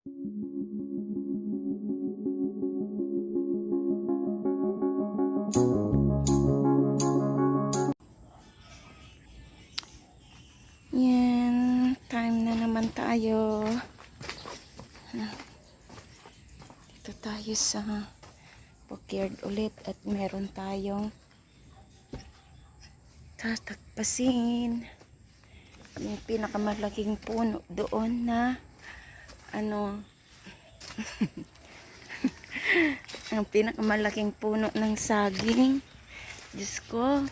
Yan, time na naman tayo. Dito tayo sa backyard ulit at meron tayong tatagpasin. Yung pinakamalaking puno doon na ano ang pinakamalaking puno ng saging. Diyos ko.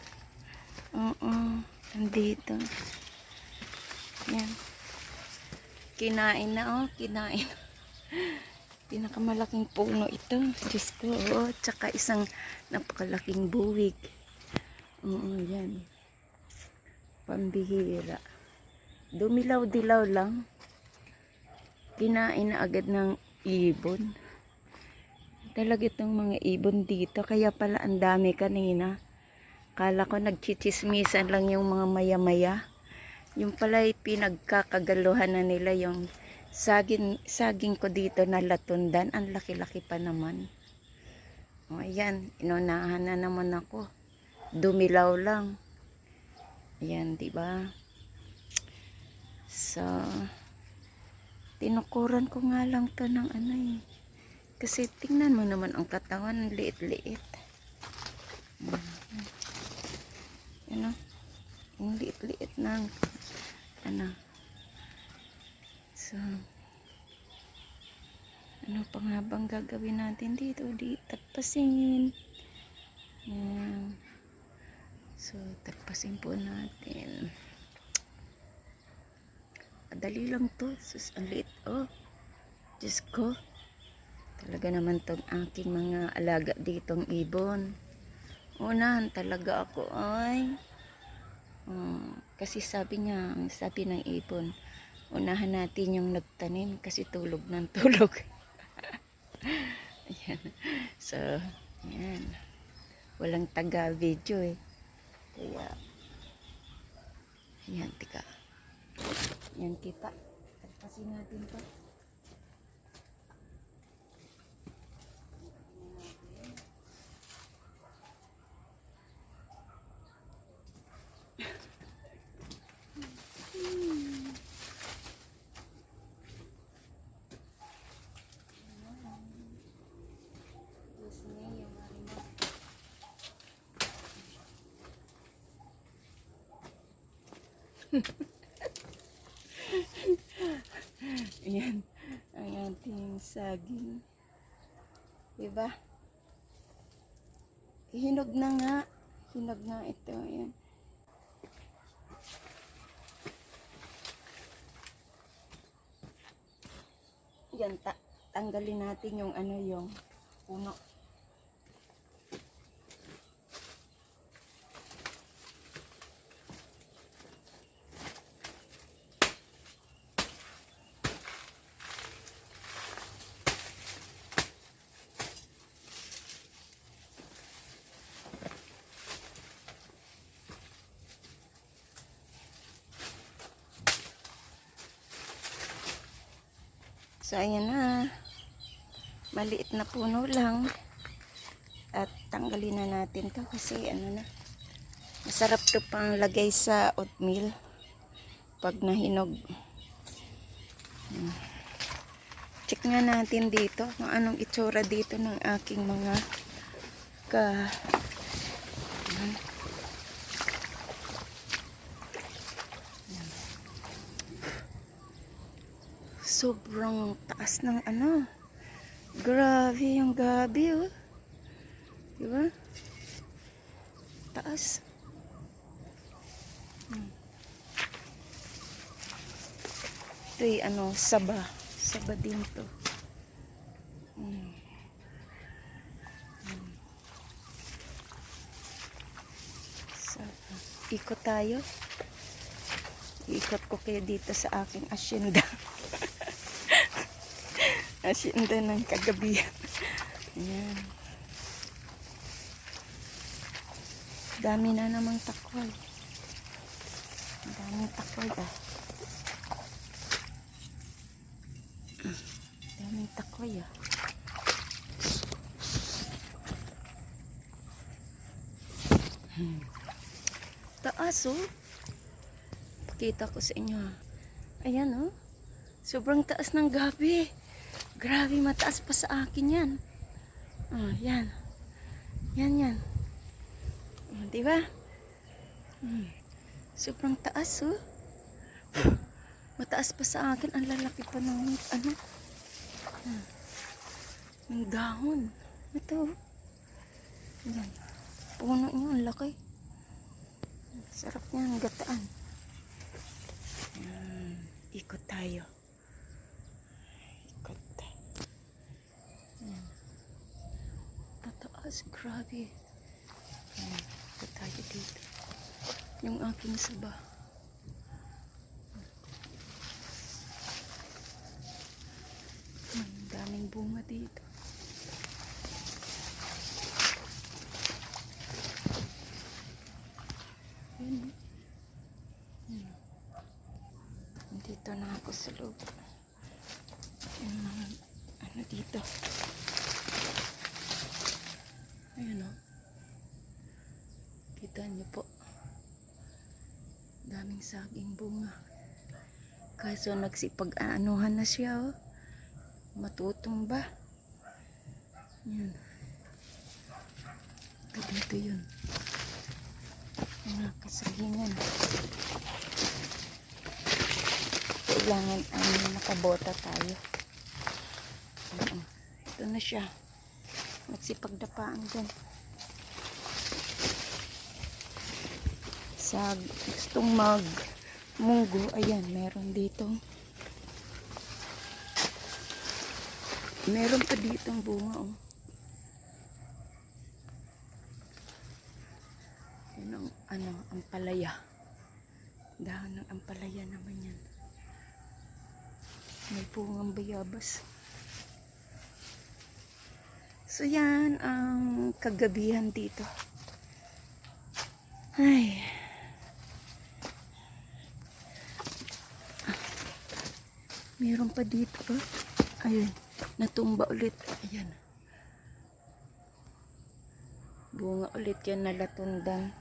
Oo, andito. Yan. Kinain na oh, kinain. Pinakamalaking puno ito. Diyos ko, oh. Tsaka isang napakalaking buwig. Oo, yan. Pambihira. Dumilaw-dilaw lang. Kinain na agad ng ibon. Talaga itong mga ibon dito. Kaya pala ang dami kanina. Kala ko nagchichismisan lang yung mga maya-maya. Yung pala pinagkakagaluhan na nila yung saging, saging ko dito na latundan. Ang laki-laki pa naman. O ayan, inunahan na naman ako. Dumilaw lang. Ayan, ba? So, tinukuran ko nga lang to ng ano eh. Kasi tingnan mo naman ang katawan, liit-liit. Ano? Ang liit-liit ng ano. So, ano pa nga bang gagawin natin dito? Di tagpasin. Ayan. So, tagpasin po natin. Madali lang to. Sus, ang liit. Oh, Diyos ko. Talaga naman tong aking mga alaga ditong ibon. Unahan talaga ako ay um, kasi sabi niya, sabi ng ibon, unahan natin yung nagtanim kasi tulog ng tulog. ayan. So, ayan. Walang taga-video eh. Kaya, ayan, tika. Ayan kita. Tagpasin natin to. Disney, yung marimar. Ayan. Ang ating saging. Diba? Hinog na nga. Hinog na ito. Ayan. Yan, ta tanggalin natin yung ano yung puno. So, ayan na. Maliit na puno lang. At tanggalin na natin to kasi ano na. Masarap to pang lagay sa oatmeal. Pag nahinog. Check nga natin dito kung anong itsura dito ng aking mga ka Ayan. Sobrang taas ng ano. Grabe yung gabi, oh. Diba? Taas. Hmm. Ito'y ano, saba. Saba din to. Saba. Ikot tayo. Ikot ko kayo dito sa aking asyenda. asyenda ng kagabihan. Ayan. Dami na namang takwal. Daming takwal ah. daming takoy ah. Taas oh. Pakita ko sa inyo ah. Ayan oh. Sobrang taas ng gabi. Grabe, mataas pa sa akin yan. Oh, yan. Yan, yan. Oh, di ba? Hmm. Sobrang taas oh. Mataas pa sa akin. Ang lalaki pa ng ano. Ah, ng dahon. Ito. oh. Yan. Puno niya. Ang laki. Sarap niya. Ang gataan. Yan. Ikot tayo. Ikot. Yan. Tataas. Grabe. Yan. Ikot tayo dito. Yung aking saba. Ang daming bunga dito. Yan. Yan. Dito na ako sa loob. Yung mga ano dito. Ayan o. Kita niyo po. Daming saging bunga. Kaso nagsipag-anuhan na siya oh. Matutumba. Yan. Ito dito yun. Mga kasagingan. Kailangan ano, nakabota tayo. Ito na siya. Nagsipagdapaan dyan. Sa gustong mag munggo, ayan, meron dito. Meron pa dito bunga, oh. Yan ang, ano, ampalaya. Dahon ng ampalaya naman yan. May bungang bayabas. So yan ang kagabihan dito. Ay. Meron pa dito oh. Ayun. Natumba ulit. Ayan. Bunga ulit yan nalatundan.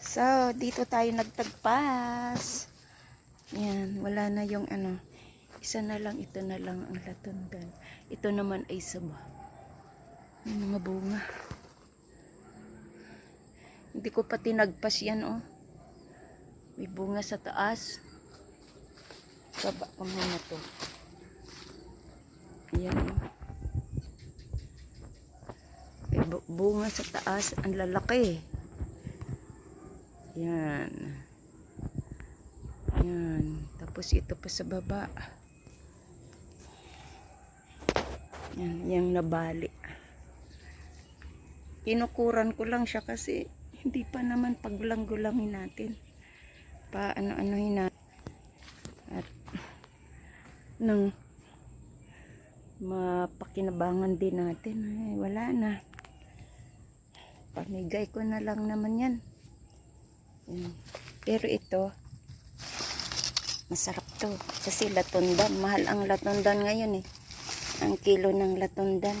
So, dito tayo nagtagpas. Yan, wala na yung ano. Isa na lang, ito na lang ang latundan. Ito naman ay saba. May mga bunga. Hindi ko pa tinagpas yan, oh. May bunga sa taas. Baba ko muna to. Ayan, oh. May bu- bunga sa taas. Ang lalaki. Yan. Yan. Tapos ito pa sa baba. Yan, yung nabali. Kinukuran ko lang siya kasi hindi pa naman paggulang-gulangin natin. Pa ano-anohin natin. At nang mapakinabangan din natin. Ay, wala na. Pamigay ko na lang naman yan. Yan. Pero ito, masarap to. Kasi latundan. Mahal ang latundan ngayon eh. Ang kilo ng latundan.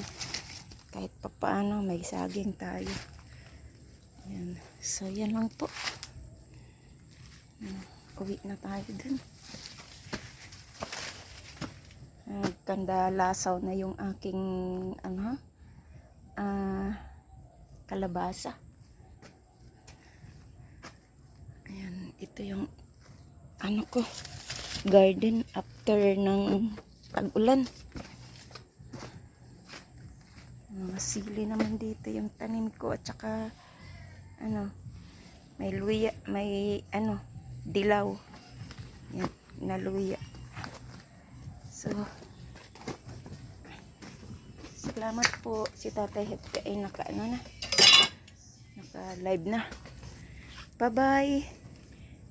Kahit pa paano, may saging tayo. Yan. So, yan lang po. Yan. Uwi na tayo dun. Nagkanda lasaw na yung aking ano ah kalabasa. Ayan, ito yung ano ko garden after ng tag-ulan. Mga naman dito yung tanim ko at saka ano may luya, may ano dilaw. Yan, na luya. So, salamat po si Tatay Hepka ay naka ano na, naka live na. Bye-bye.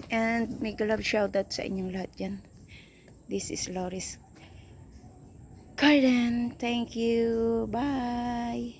And make love shout out sa inyong lahat yan. This is Loris Garden. Thank you. Bye.